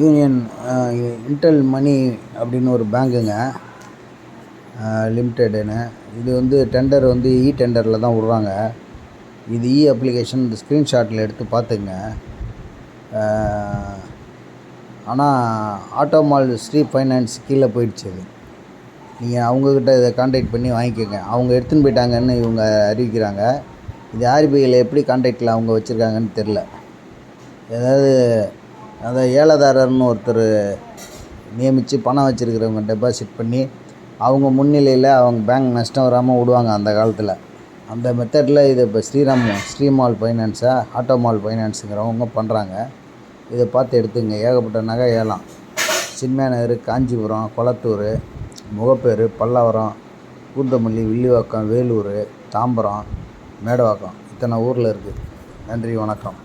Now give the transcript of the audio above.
Union Intel மணி அப்படின்னு ஒரு பேங்க்குங்க லிமிட்டெடுன்னு இது வந்து டெண்டர் வந்து இ டெண்டரில் தான் விட்றாங்க. இது இ அப்ளிகேஷன் இந்த ஸ்க்ரீன்ஷாட்டில் எடுத்து பார்த்துக்குங்க. ஆனால் ஆட்டோமால் ஸ்ரீ ஃபைனான்ஸ் கீழே போயிடுச்சு அது நீங்கள் அவங்கக்கிட்ட இதை காண்டாக்ட் பண்ணி வாங்கிக்கோங்க. அவங்க எடுத்துன்னு போயிட்டாங்கன்னு இவங்க அறிவிக்கிறாங்க. இது ஆர்பிஐயில் எப்படி காண்டாக்டில் அவங்க வச்சுருக்காங்கன்னு தெரில ஏதாவது அதை ஏலதாரர்னு ஒருத்தர் நியமித்து பணம் வச்சுருக்கிறவங்க டெபாசிட் பண்ணி அவங்க முன்னிலையில் அவங்க பேங்க் நஷ்டம் வராமல் விடுவாங்க அந்த காலத்தில். அந்த மெத்தடில் இது இப்போ ஸ்ரீராம் ஸ்ரீமால் ஃபைனான்ஸா ஆட்டோமால் ஃபைனான்ஸுங்கிறவங்க பண்ணுறாங்க இதை பார்த்து எடுத்துங்க. ஏகப்பட்ட நகை ஏலம். சின்மயா காஞ்சிபுரம் கொளத்தூர் முகப்பேர் பல்லாவரம் கூந்தமல்லி வில்லிவாக்கம் வேலூர் தாம்பரம் மேடவாக்கம். இத்தனை ஊரில் இருக்குது நன்றி வணக்கம்.